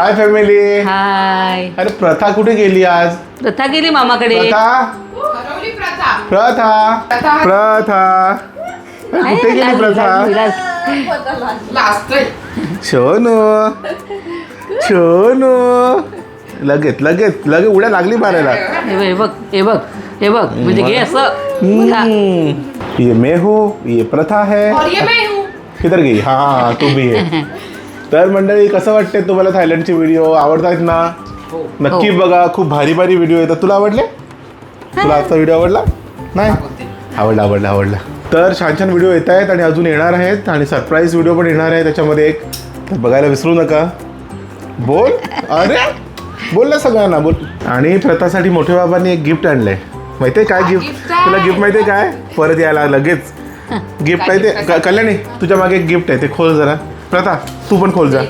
Hi family हाय अरे प्रथा कुठे गेली आज? प्रथा गेली मामाकडे. प्रथा? हरवली प्रथा. प्रथा? प्रथा. अरे कुठे गेली प्रथा? लास्ट शोनू. शोनू. लगेच लगेच लगेच उड्या लागली मारायला. हे बघ, हे बघ हे बघ हे बघ. म्हणजे घे असं. हम्म, ये मैं हूँ ये प्रथा है. और ये मैं हूँ. किधर गेली हा हा तू भी आहे तर मंडळी कसं वाटते तुम्हाला थायलंडचे व्हिडिओ आवडतायत ना? नक्की बघा खूप भारी भारी व्हिडिओ येतात. तुला आवडले? तुला आजचा व्हिडिओ आवडला? नाही? आवडला आवडला आवडला. तर छान छान व्हिडिओ येत आहेत आणि अजून येणार आहेत आणि सरप्राईज व्हिडिओ पण येणार आहे त्याच्यामध्ये एक. तर बघायला विसरू नका. बोल. अरे बोल ना सगळ्यांना बोल. आणि प्रथासाठी मोठ्या बाबांनी एक गिफ्ट आणलंय. माहितीये काय गिफ्ट? तुला गिफ्ट माहितीये काय? परत यायला लगेच. गिफ्ट आहे? ते क- कल्याणी तुझ्या मागे एक गिफ्ट आहे ते खोल जरा. प्रथा तू पण खोल जा.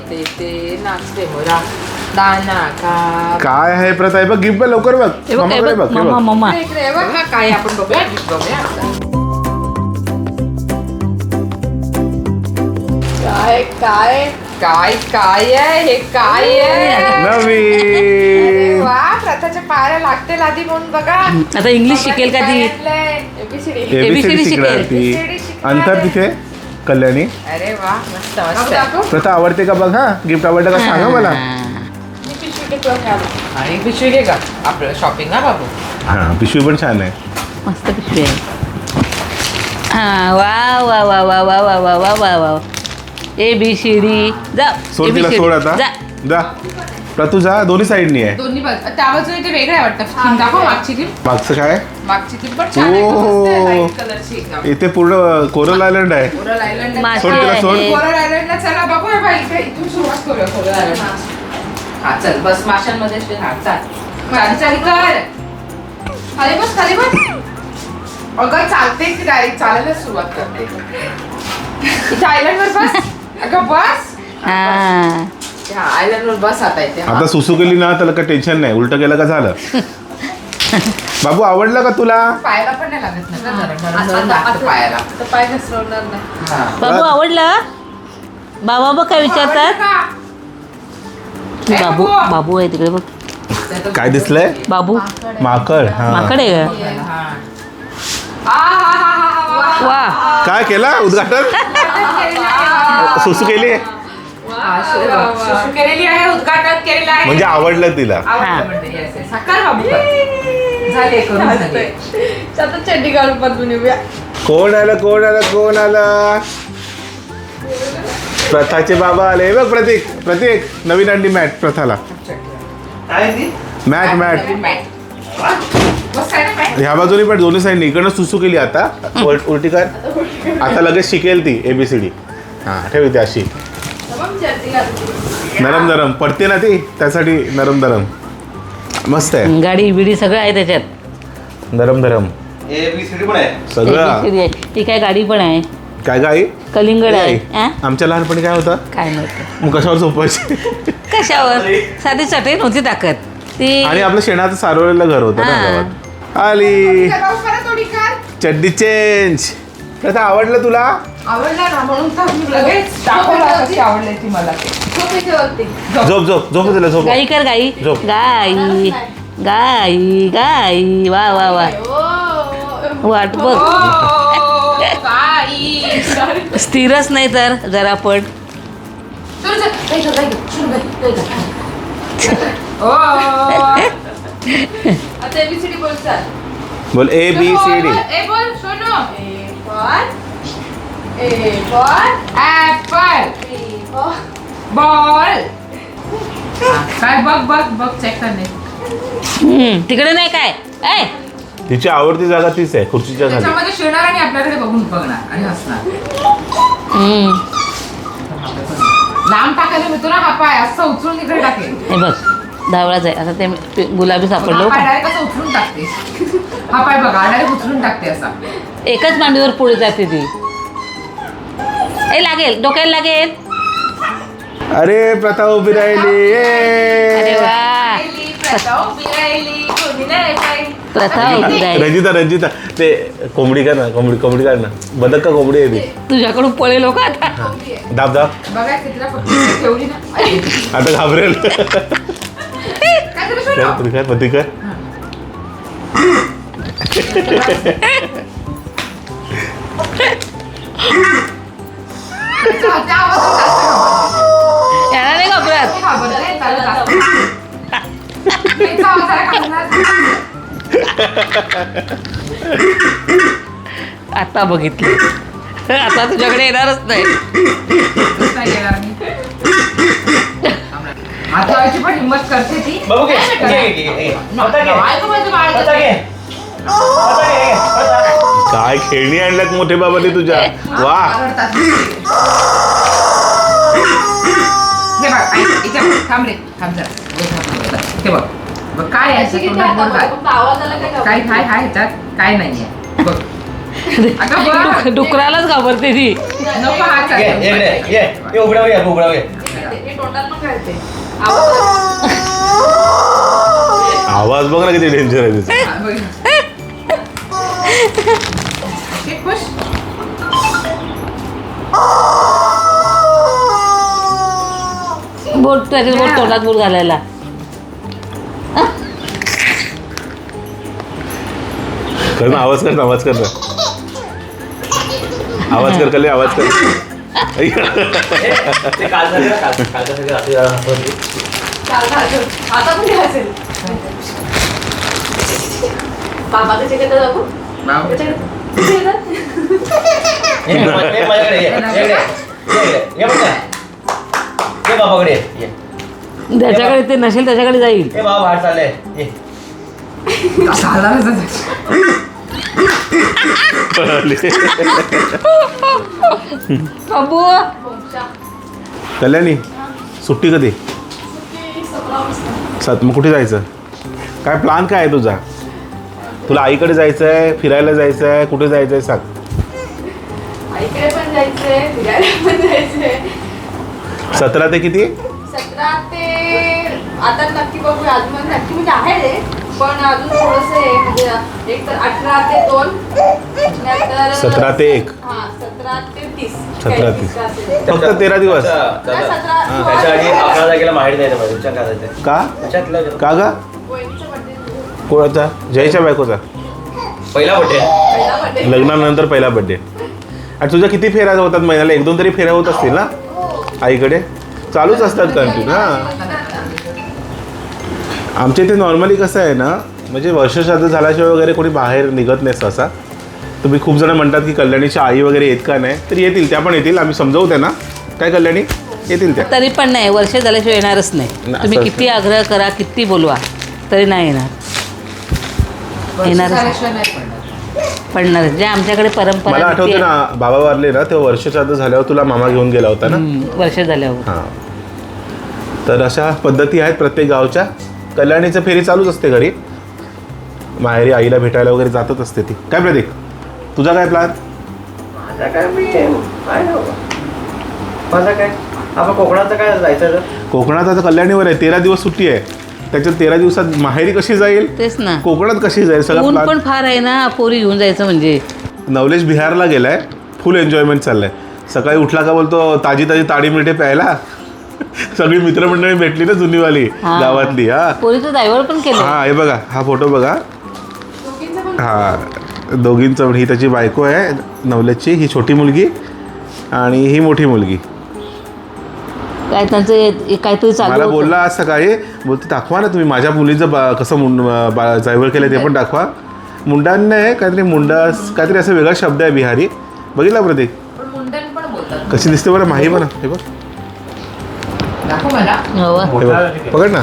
काय आहे प्रथा? हे बघ गिफ्ट बघ लवकर बघ. बघ मामाकडे बघ हे मम्मा बघ. काय आपण बघूया gift बघूया. आता. काय काय काय काय आहे हे काय आहे? नवीन. वा प्रथाच्या पायाला लागते लादी म्हणून बघा. आता इंग्लिश शिकेल का ती एबीसीडी एबीसीडी ABCD शिकणार शिकेल. ती. अंतर. तिथे? कल्याणी. अरे वा मस्त मस्त. प्रथा आवडते का बघ हा? गिफ्ट आवडतं का सांगा मला. आणि पिशवी घे का आपलं शॉपिंग हा बाबू? हा पिशवी पण छान आहे. मस्त पिशवी आहे. हा वा वा वा वा वा वा वा वा वा वा. ए बी सी डी जा सोड तिला ABCD. सोड आता. जा. जा. जा दोन्ही साईडनी आहे. दोन्ही बाजू त्या बाजूने ते वेगळं आहे वाटतं. थीम दाखव मागची थीम मागचं काय? मागची थीम पण छान आहे ओह. मस्त आहे व्हाईट कलरची एकदम. इथे पूर्ण कोरल आयलंड आहे. कोरल आयलंड मासे सोड तिला, सोड. आहे. कोरल आयलंडला चला बघूया बाई इथे इथून सुरुवात करूया कोरल आयलंड हा. चल बस माशांमध्ये. हा चाल. चाल चाल कर. खाली बस खाली बस. अगं चालते की डायरेक्ट चालायला सुरुवात करते. इथे आयलंड वर बस. अगं बस. हा. हा बस आता सुसू केली ना त्याला काही टेन्शन नाही. उलट गेलं का झालं? बाबू आवडलं का तुला? पायाला पण नाही लागत ना गं, नरम नरम नरम लागतं पायाला. पाय घसरवणार नाही. हा. बाबू आवडलं? बाबा बघ काय विचारतात. बाबू बाबू. आहे तिकडे बघ. काय दिसलंय? बाबू. माकड हा. माकड आहे का? आ. वा. काय केला? उद्घाटन? सुसू केली हा, केलेली आहे उद्घाटन केलेलं आहे. म्हणजे आवडलं तिला. आवडलं म्हणजे, yes, yes. साकार बाबू कर. झाले करून झाले. चड्डी घालून बदलून येऊया. कोण आलं कोण आलं कोण आलं? प्रथाचे बाबा आले. हे बघ प्रतीक प्रतीक. नवीन अंडी मॅट प्रथाला. मॅट मॅट नवीन mat. बस काय ना mat? ह्या बाजूने पण दोन्ही साईड इकडनं सुसू केली आता. उल- उलटी कर. आता लगेच शिकेल ती एबीसीडी हा ठेव इथे अशी. नरम नरम पडते ना ती? त्यासाठी नरम नरम मस्त आहे. गाडी बिडी सगळं आहे त्याच्यात. नरम नरम ए बी सी डी पण आहे. सगळं. ती काय गाडी पण आहे? काय गाई कलिंगड आहे. आ? आमच्या लहानपणी काय होतं? काय नव्हतं. मग कशावर झोपायचे? कशावर? साधी चटई नव्हती टाकत. ती आणि आपलं शेणाचं सारवलेलं घर होतं ना हा. गावात. आली. चड्डी चेंज. प्रथा आवडलं तुला? आवडला ना म्हणून तर मी लगेच दाखवलं कशी आवडली ती मला ते. झोप. इथे झोप झोप झोप. गाई कर गाई. झोप. गाई. गाई गाई. वा वा वा. वाट बघ. स्थिरच नाही तर जरा. आता एबीसीडी बोलतात बोल A B C D A बोल Sonu. A for A for apple for ball काय बघ बघ बघ चेक करणे हम्म, तिकडे नाही काय? ऐ! तिची आवडती जागा तीच आहे खुर्चीच्या खाली त्याच्यामध्ये शिरणार आणि आपल्याकडे बघून बघणार आणि हसणार. हम्म, लांब टाकायला मिळतो ना हा पाय असं उचलून इकडे टाकेल. हे बघ धावळाच आहे. आता ते गुलाबी सापडलो हा पाय डायरेक्ट असं उचलून टाकते. हा पाय बघा डायरेक्ट उचलून टाकते असा. एकच मांडीवर पुढे जाते ती. ए लागेल. डोक्याला लागेल. अरे प्रथा उभी राहिली. अरे. वा. प्रथा उभी राहिली, रंजिता रंजिता. ते कोंबडी का ना कोंबडी कोंबडी काढ ना. बदक का कोंबडी आहे ती? तुझ्याकडून पळे लोक आता. दाब दाब. ठेवली ना. अरे, आता घाबरेल. काय कर? तुम्ही कर पती कर याला नाही घाबरत. आता बघितलं आता तुझ्याकडे येणारच नाही तसं नाही येणार मी. हात लावायची पण हिंमत करते ती बाबू घे काय घे? घे घे घे आता घे आता. घे आता घे घे आता काय खेळणी आणल्यात मोठे बाबाने तुझ्या वा आवडतात. हे बघ ऐक, इथे बघ, थांब रे थांब जरा हे थांब, थांब. हे बघ बघ काय आहे तोंडात काय? काय काय काय आहे ह्याच्यात काय नाहीये बघ अगं बघ डुक- डुकरालाच घाबरते ती नको हात. ये इकडे ये ये आवाज बघ ना किती डेंजर आहे तिचा हा, बघ. खुश बोट त्याच्यात बोट तोंडात बोट घालायला. कर ना आवाज कर ना. आवाज कर ना आवाज कर. कले आवाज कर बाबा. ये, ये, माझ्याकडे ये, ये इकडे. ये इकडे. ये बघ ना. ये बाबाकडे ये. ये त्याच्याकडे ते नसेल त्याच्याकडे जाईल ये बाबा बाहेर चालले ये चालणारच आहे. बाबू कल्याणी सुट्टी कधी सात मग कुठे जायचं काय प्लान काय आहे तुझा तुला आईकडे जायचं आहे फिरायला जायचं आहे कुठे जायचं आहे सांग आईकडे पण जायचंय फिरायला पण जायचंय. सतरा ते किती? सतरा ते आता नक्की बघूया अजून म्हणजे नक्की म्हणजे आहे रे पण अजून थोडस आहे म्हणजे एक तर अठरा ते दोन नंतर सतरा ते एक. हा सतरा ते तीस. सतरा काही तीस. का असेल. फक्त तेरा दिवस. त्याच्या आधी अकरा तारखेला का? त्याच्यातलं का ग. कोणाचा? जयच्या बायकोचा. पहिला बड्डे. लग्नानंतर पहिला बड्डे आणि तुझ्या किती फेऱ्या होतात महिन्याला? एक दोन तरी फेऱ्या होत असतील ना? आईकडे? चालूच असतात कंटिन्यू हां आमच्या इथे नॉर्मली कसं आहे ना म्हणजे वर्षश्राद्ध झाल्याशिवाय वगैरे कोणी बाहेर निघत नाही सहसा. तुम्ही खूप जण म्हणतात की कल्याणीच्या आई वगैरे येत का नाही? तर येतील त्या पण येतील. आम्ही समजवू त्यांना. काय कल्याणी? येतील त्या. तरी पण नाही वर्ष झाल्याशिवाय येणारच नाही. नाही, तुम्ही असं- किती आग्रह करा किती बोलवा तरी नाही येणार. नाही पडणार. जे आमच्याकडे परंपरा मला नीती आठवते. ना बाबा वारले ना तेव्हा वर्षश्राद्ध झाल्यावर तुला मामा घेऊन गेला होता ना? हम्म, वर्ष झाल्यावर. हां. तर अशा पद्धती आहेत प्रत्येक गावच्या. कल्याणीचं फेरी चालूच असते घरी. माहेरी आईला भेटायला वगैरे जातच असते ती. काय प्रतीक? तुझा काय प्लॅन माझा काय मी काय. माझा काय? आपण कोकणाचं काय जायचं तर? कोकणात आता कल्याणीवर आहे तेरा दिवस सुट्टी आहे. त्याच्यात तेरा दिवसात माहेरी कशी जाईल? तेच ना. कोकणात कशी जाईल? सगळं ऊन पण फार आहे ना पोरी घेऊन जायचं म्हणजे. नवलेश बिहारला गेलाय. फुल एन्जॉयमेंट चाललंय. सकाळी उठला का बोलतो ताजी ताजी ताडी मिळते प्यायला. सगळी मित्रमंडळी भेटली ना जुनीवाली हा. गावातली हा. पोरीचं ड्रायव्हर पण केलं हा हे बघा हा फोटो बघा. हा दोघींचं ही त्याची बायको आहे नवलेशची ही छोटी मुलगी आणि ही मोठी मुलगी. काय त्यांचं काहीतरी चालू मला होतं. बोलला आज सकाळी बोलते दाखवा ना तुम्ही माझ्या मुलीचं बा कसं मुंड बा जायवर केलं ते पण दाखवा. मुंडान नाही काहीतरी मुंडा काहीतरी असं वेगळा शब्द आहे बिहारी. बघितला प्रतीक? पण मुंडन पण बोलतात. कशी दिसते बरं? माही बरं. हे बघ. दाखव मला. हो. वा. हे बघ. पकड ना.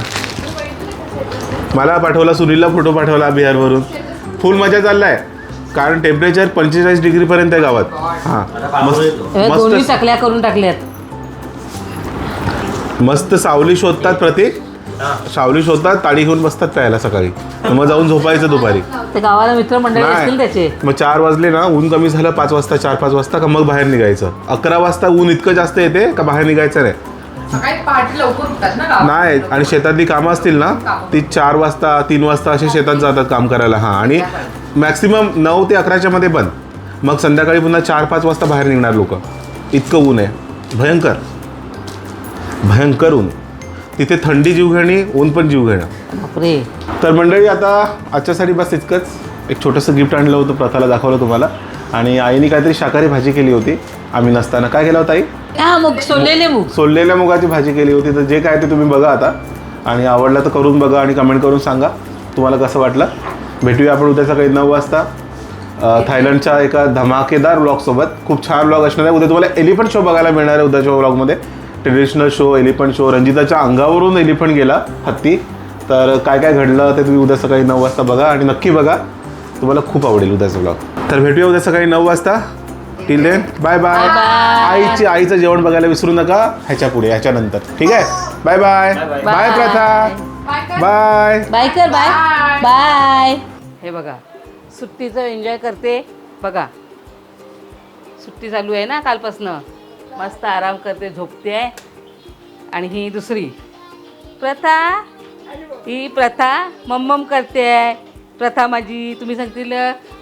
मला पाठवला सुनीलला फोटो पाठवला बिहारवरून. फुल मजा चाललाय. कारण टेम्परेचर पंचेचाळीस डिग्रीपर्यंत आहे गावात. हां. हे दोन्ही मस्त करून टाकल्यात. मस्त सावली शोधतात प्रतीक. हा. सावली शोधतात ताडी घेऊन बसतात प्यायला सकाळी. मग जाऊन झोपायचं दुपारी. ते गावाला मित्रमंडळी असतील त्याचे. मग चार वाजले ना ऊन कमी झालं पाच वाजता चार पाच वाजता का मग बाहेर निघायचं. अकरा वाजता ऊन इतकं जास्त येते का बाहेर निघायचं नाही. सकाळी पहाटे लवकर उठतात ना गावात. नाही आणि शेतातली कामं असतील ना ती चार वाजता तीन वाजता असे शेतात जातात काम करायला. हां आणि मॅक्सिमम नऊ ते अकराच्या मध्ये बंद. मग संध्याकाळी पुन्हा चार पाच वाजता बाहेर निघणार लोक. इतकं ऊन आहे. भयंकर. भयंकर ऊन तिथे थंडी जीव घेणी ऊन पण जीव घेणं. बापरे. तर मंडळी आता आजच्यासाठी बस इतकंच. एक छोटंसं गिफ्ट आणलं होतं प्रथाला दाखवलं तुम्हाला. आणि आईने काहीतरी शाकाहारी भाजी केली होती. आम्ही नसताना. काय केलं होतं आई? हा मग सोललेले मूग. सोललेल्या मुगाची भाजी केली होती. तर जे काय ते तुम्ही बघा आता. आणि आवडलं तर करून बघा आणि कमेंट करून सांगा. तुम्हाला कसं वाटलं? भेटूया आपण उद्या सकाळी नऊ वाजता. अ, थायलंडच्या एका धमाकेदार ब्लॉगसोबत खूप छान ब्लॉग असणार आहे. उद्या तुम्हाला एलिफंट शो बघायला मिळणार आहे उद्याच्या ब्लॉगमध्ये ट्रेडिशनल शो एलिफंट शो रंजिताच्या अंगावरून एलिफंट गेला हत्ती तर काय काय घडलं ते तुम्ही उद्या सकाळी नऊ वाजता बघा आणि नक्की बघा. तुम्हाला खूप आवडेल उद्याचं ब्लॉग तर भेटूया उद्या सकाळी नऊ वाजता. टिल देन बाय बाय आईची आईचं जेवण बघायला विसरू नका. ह्याच्या पुढे ह्याच्यानंतर ठीक आहे? Bye bye bye Pratha. Bye bye कर बाय बाय हे बघा सुट्टीचं एन्जॉय करते. बघा सुट्टी चालू आहे ना कालपासनं? मस्त आराम करते झोपते. आहे आणि ही दुसरी. प्रथा? ही प्रथा मम्मम करते. आहे प्रथा माझी तुम्ही सांगतील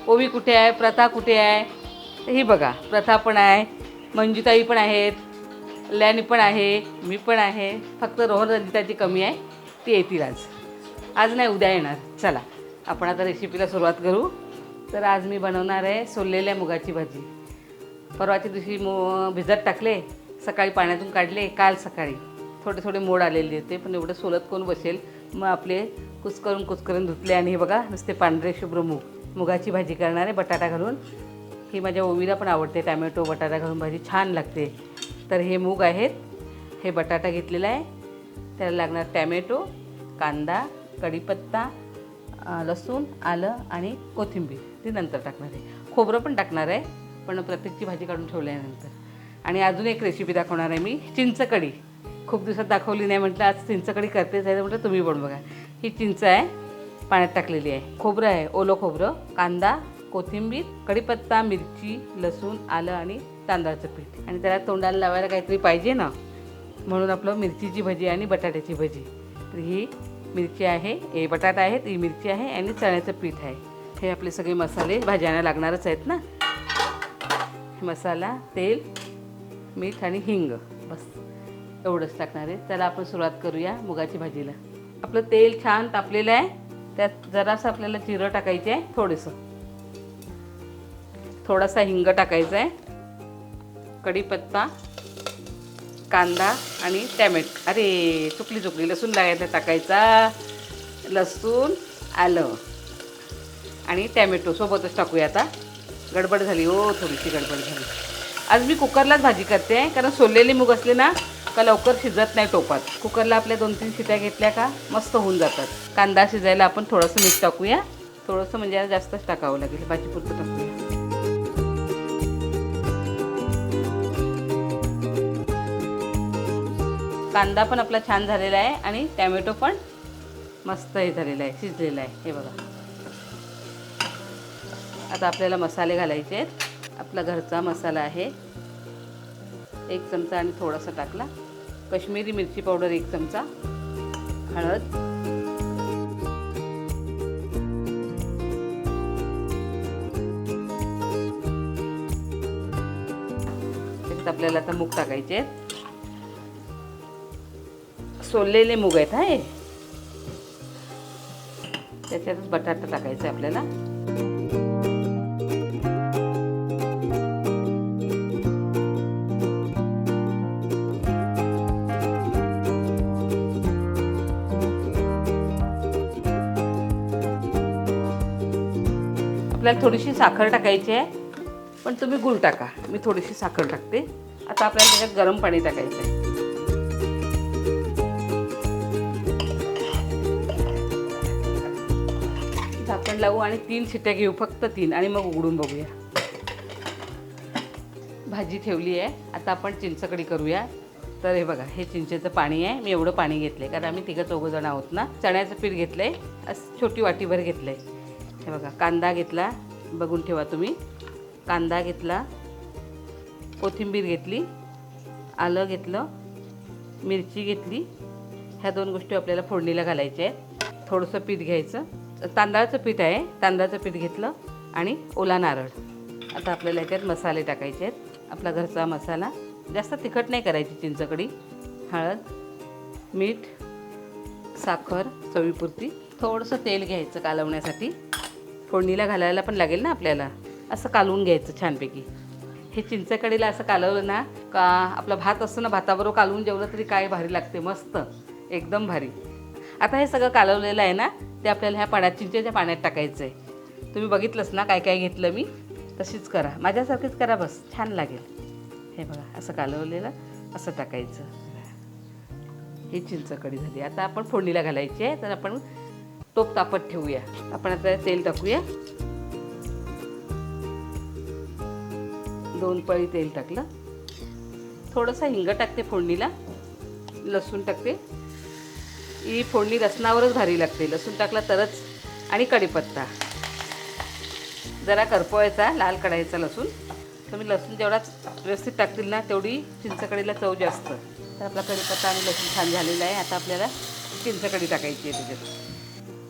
ओवी कुठे आहे प्रथा कुठे आहे? ही बघा प्रथा पण आहे मंजुताई पण आहेत लॅनी पण आहे मी पण आहे. फक्त रोहन रंजिताची कमी आहे ती येतील आज. आज नाही उद्या येणार. चला आपण आता रेसिपीला सुरुवात करू. तर आज मी बनवणार आहे सोललेल्या मुगाची भाजी. परवाच्या दिवशी मो भिजत टाकले सकाळी पाण्यातून काढले काल सकाळी. थोडे थोडे मोड आलेले होते पण एवढं सोलत कोण बसेल? मग आपले कुसकरून कुसकरून धुतले आणि हे बघा नुसते पांढरे शुभ्र मूग मुगाची भाजी करणार आहे बटाटा घालून. ही माझ्या ओवीला पण आवडते टॅमॅटो बटाटा घालून भाजी छान लागते. तर हे मूग आहेत हे बटाटा घेतलेला आहे. त्याला लागणार टॅमॅटो कांदा कढीपत्ता लसूण आलं आणि कोथिंबीर. ती नंतर टाकणार आहे. खोबरं पण टाकणार आहे. पण प्रत्येकची भाजी काढून ठेवल्यानंतर आणि अजून एक रेसिपी दाखवणार आहे मी. चिंच कढी खूप दिवसात दाखवली नाही म्हटलं आज चिंच कढी करतेच आहे तर म्हटलं तुम्ही पण बघा. ही चिंच आहे पाण्यात टाकलेली आहे. खोबरं आहे ओलं खोबरं कांदा कोथिंबीर कढीपत्ता मिरची लसूण आलं आणि तांदळाचं पीठ. आणि त्याला तोंडाला लावायला काहीतरी पाहिजे ना? म्हणून आपलं मिरचीची भजी आणि बटाट्याची भजी. तर ही मिरची आहे हे बटाटा आहेत ही मिरची आहे आणि चण्याचं पीठ आहे. हे आपले सगळे मसाले भाज्यांना लागणारच आहेत ना? मसाला तेल मीठ आणि हिंग. बस. एवढंच टाकणार आहे. चला आपण सुरुवात करूया मुगाची भाजीला. आपलं तेल छान तापलेलं आहे. त्यात जरासं आपल्याला जिरं टाकायचं आहे थोडंसं. थोडासा हिंग टाकायचा आहे. कढीपत्ता कांदा आणि टॅमॅटो. अरे चुकली चुकली. लसूण लागायचा टाकायचा. लसूण आलं. आणि टॅमॅटो सोबतच टाकूया आता. गडबड झाली हो थोडीशी गडबड झाली. आज मी कुकरलाच भाजी करते कारण सोललेली मूग असले ना का लवकर शिजत नाही टोपात. कुकरला आपल्या दोन तीन शिट्या घेतल्या का मस्त होऊन जातात. कांदा शिजायला आपण थोडंसं मीठ टाकूया. थोडंसं म्हणजे जास्तच टाकावं लागेल भाजीपुरतं टाकूया. कांदा पण आपला छान झालेला आहे आणि टॅमॅटो पण मस्त हे झालेलं आहे शिजलेलं आहे. हे बघा. आता आपल्याला मसाले घालायचे आहेत. आपला घरचा मसाला आहे. एक चमचा आणि थोडासा टाकला. कश्मीरी मिरची पावडर एक चमचा. हळद. त्याच्यात आपल्याला आता मूग टाकायचे आहेत. सोललेले मूग आहेत हा त्याच्यातच बटाटा टाकायचा आहे आपल्याला. आपल्याला थोडीशी साखर टाकायची आहे. पण तुम्ही गुळ टाका. मी थोडीशी साखर टाकते. आता आपल्याला त्याच्यात गरम पाणी टाकायचं आहे. झाकण लावू आणि तीन शिट्ट्या घेऊ. फक्त तीन. आणि मग उघडून बघूया. भाजी ठेवली आहे. आता आपण चिंचकडी करूया. तर हे बघा हे चिंचेचं पाणी आहे. मी एवढं पाणी घेतलं आहे कारण आम्ही तिघं चौघं जण आहोत ना. चण्याचं पीठ घेतलं आहे असं छोटी वाटीभर घेतलं आहे हे बघा कांदा घेतला बघून ठेवा तुम्ही. कांदा घेतला कोथिंबीर घेतली आलं घेतलं मिरची घेतली. ह्या दोन गोष्टी आपल्याला फोडणीला घालायच्या आहेत. थोडंसं पीठ घ्यायचं. तांदळाचं पीठ आहे तांदळाचं पीठ घेतलं आणि ओला नारळ. आता आपल्याला याच्यात मसाले टाकायचे आहेत. आपला घरचा मसाला. जास्त तिखट नाही करायची चिंचकडी. हळद मीठ साखर चवीपुरती. थोडंसं तेल घ्यायचं कालवण्यासाठी. फोडणीला घालायला पण लागेल ना आपल्याला? असं कालवून घ्यायचं छानपैकी. हे चिंचकडीला असं कालवलं ना का आपला भात असतो ना भाताबरोबर कालवून जेवलं तरी काय भारी लागते मस्त. एकदम भारी. आता हे सगळं कालवलेलं आहे ना ते आपल्याला ह्या पाण्यात चिंचेच्या पाण्यात टाकायचं आहे तुम्ही बघितलंच ना काय काय घेतलं मी? तशीच करा. माझ्यासारखीच करा बस. छान लागेल. हे बघा असं कालवलेलं असं टाकायचं. ही चिंचकडी झाली. आता आपण फोडणीला घालायची आहे तर आपण टोप तापत ठेवूया. आपण आता तेल टाकूया. दोन पळी तेल टाकलं. थोडंसं हिंग टाकते फोडणीला. लसूण टाकते. ही फोडणी लसणावरच भारी लागते. लसूण टाकला तरच. आणि कढीपत्ता. जरा करपवायचा लाल कढायचा लसूण. तुम्ही लसूण जेवढा व्यवस्थित टाकतील ना तेवढी चिंचकडीला चव जास्त. तर आपला कढीपत्ता आणि लसूण छान झालेला आहे. आता आपल्याला चिंचकडी टाकायची आहे त्याच्यात.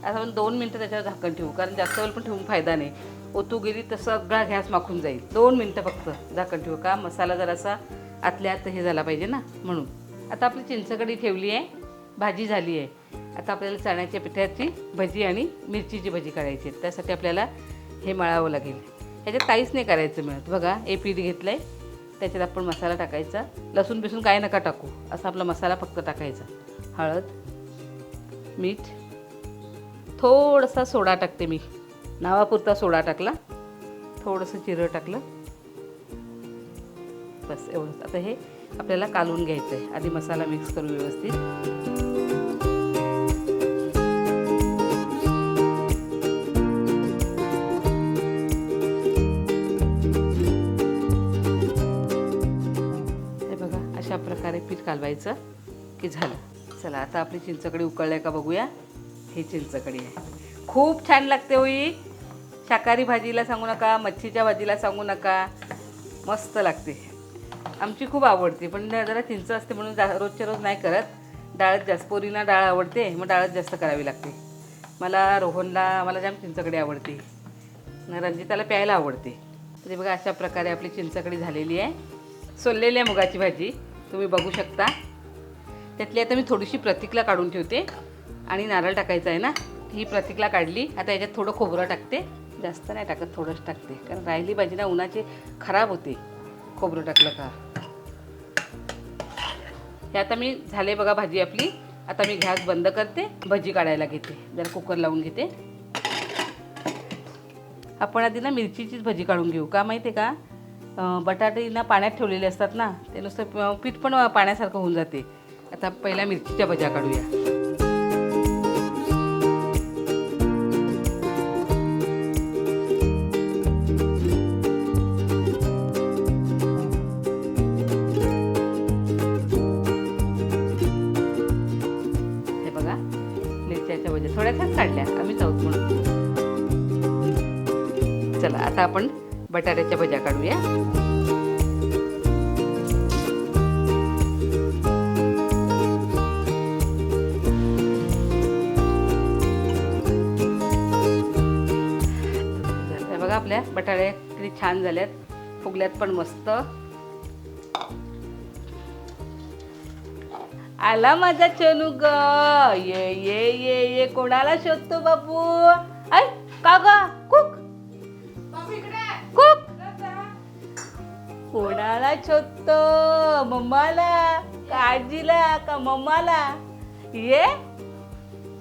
आता आपण दोन मिनटं त्याच्यावर झाकण ठेवू कारण जास्त वेळ पण ठेवून फायदा नाही. ओतू गेली तर सगळा गॅस माखून जाईल. दोन मिनटं फक्त झाकण ठेवू का? मसाला जरासा आतल्या आत हे झाला पाहिजे ना म्हणून. आता आपली चिंचकडी ठेवली आहे भाजी झाली आहे. आता आपल्याला चण्याच्या पिठाची भजी आणि मिरचीची भजी काढायची आहे. त्यासाठी आपल्याला हे मळावं लागेल. ह्याच्यात काहीच नाही करायचं मिळत. बघा हे पीठ घेतलं आहे त्याच्यात आपण मसाला टाकायचा. लसूण बिसून काय नका टाकू. असा आपला मसाला फक्त टाकायचा. हळद मीठ थोडासा सोडा टाकते मी. नावापुरता सोडा टाकला. थोडंसं जिरं टाकलं. बस एवढंच. आता हे आपल्याला कालवून घ्यायचं आहे आधी मसाला मिक्स करू व्यवस्थित. हे बघा अशा प्रकारे पीठ कालवायचं की झालं. चला आता आपली चिंचकडी उकळल्या का बघूया. ही चिंचकडी आहे. खूप छान लागते होई शाकाहारी भाजीला सांगू नका मच्छीच्या भाजीला सांगू नका. मस्त लागते. आमची खूप आवडते पण जरा चिंच असते म्हणून जा रोजच्या रोज नाही करत. डाळच जास्त पोरीना डाळ आवडते मग डाळच जास्त करावी लागते. मला रोहनला मला जाम चिंचकडी आवडते. रंजिताला प्यायला आवडते. तरी बघा अशा प्रकारे आपली चिंचकडी झालेली आहे. सोललेली आहे मुगाची भाजी. तुम्ही बघू शकता. त्यातली आता मी थोडीशी प्रतिकला काढून ठेवते. आणि नारळ टाकायचा आहे ना ही प्रतीकला काढली. आता याच्यात थोडं खोबरं टाकते. जास्त नाही टाकत थोडंच टाकते. कारण राहिली भाजी ना उन्हाची खराब होते. खोबरं टाकलं का? हे आता मी झाले बघा भाजी आपली. आता मी गॅस बंद करते भजी काढायला घेते. जरा कुकर लावून घेते. आपण आधी ना मिरचीचीच भजी काढून घेऊ. का माहिती आहे का बटाटे ना पाण्यात ठेवलेले असतात ना ते नुसतं पीठ पण पाण्यासारखं होऊन जाते. आता पहिल्या मिरचीच्या भज्या काढूया. मिरच्याच्या याच्यामध्ये थोड्याशाच काढल्या आम्ही चौथ म्हणून. चला आता आपण बटाट्याच्या भज्या काढूया. बघा आपल्या बटाट्या किती छान झाल्यात. फुगल्यात पण मस्त. आला माझा चनू ग. ये ये ये ये. कोणाला शोधतो बापू? ऐ का ग? कुक. कुक. कोणाला शोधतो? मम्माला? का आजीला का मम्माला? ये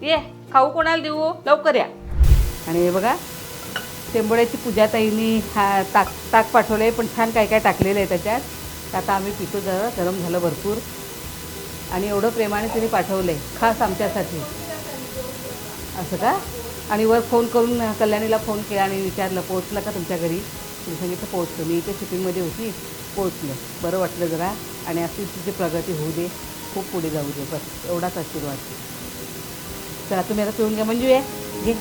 ये. खाऊ कोणाला देऊ? लवकर या. आणि हे बघा टेंबोड्याची पूजा ताईनी हा ताक ताक पाठवलं आहे पण छान काय काय टाकलेलं आहे त्याच्यात. आता आम्ही पितो जरा गरम झालं भरपूर. आणि एवढं प्रेमाने तिने पाठवलं आहे खास आमच्यासाठी. असं का? आणि वर फोन करून कल्याणीला फोन केला आणि विचारलं पोहोचलं का तुमच्या घरी? तुम्ही सांगितलं पोहोचलं. मी इथे शिपिंगमध्ये होती पोहोचलं. बरं वाटलं जरा. आणि अशी तिची प्रगती होऊ दे. खूप पुढे जाऊ दे. बस. एवढाच आशीर्वाद. चला तुम्ही आता पिऊन घ्या. म्हणजे घे.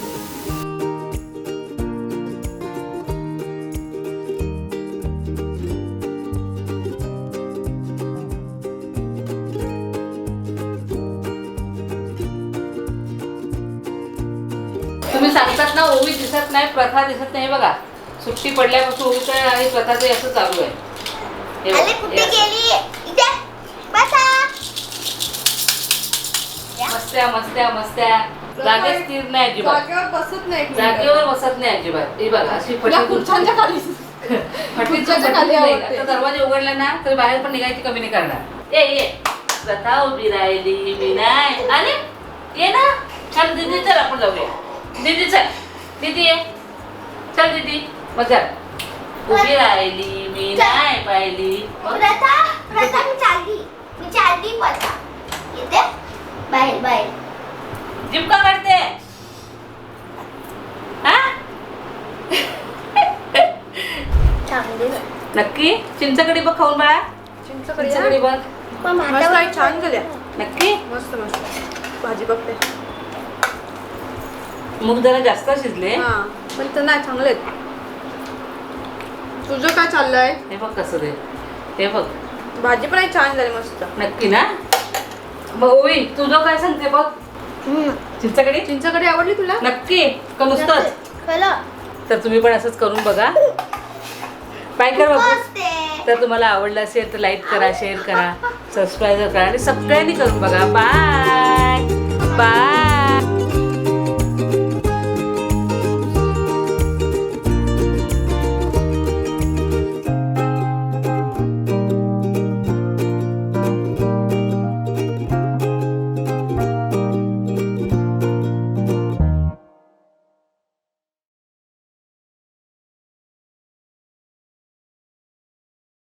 म्हणतात ना ओवी दिसत नाही प्रथा दिसत नाही बघा. सुट्टी पडल्यापासून ओवीचं आणि प्रथाचं असं चालू आहे. हे बघा, हे असं. मस्त्या मस्त्या मस्त्या. जागेच स्थिर नाही अजिबात. जागेवर बसत नाही एक मिनिट. जागेवर बसत नाही अजिबात. हे बघा अशी तुला फटी खुर्च्यांच्या खाली. फटी खुर्च्यांच्या खाली आवडते. आता दरवाजे उघडले ना तर बाहेर पण निघायची कमी नाही करणार. ए ये. प्रथा उभी राहिली मी नाही अरे ये ना. चल दीदी चल आपण जाऊया. दीदी चल. दीदी ये. चल दीदी मजा. उभी राहिली मी नाही पाहिली. मग प्रथा प्रथा मी चालली. मी चालली प्रथा. इथे. बाहेर बाहेर. जिमका काढते हा? चांगली नक्की? चिंचकडी बघ खाऊन बाळा. चिंचकडी चिंचकडी बघ. मस्त आहे, छान झाल्या नक्की? मस्त मस्त. भाजी बघते. मूग जरा जास्त शिजले. हा पण तर नाही चांगले आहेत. तुझं काय चाललंय? हे बघ कसं ते. हे बघ. भाजी पण आहे छान झाली मस्त. नक्की ना? ओवी तुझं काय सांगते बघ. चिंचकडी? चिंचकडी आवडली तुला? नक्की. का नुसतंच? तर तुम्ही पण असंच करून बघा. बाय कर बघू तर तुम्हाला आवडलं असेल तर लाईक करा शेअर करा सबस्क्राईब करा आणि सगळ्यांनी करून बघा. Bye bye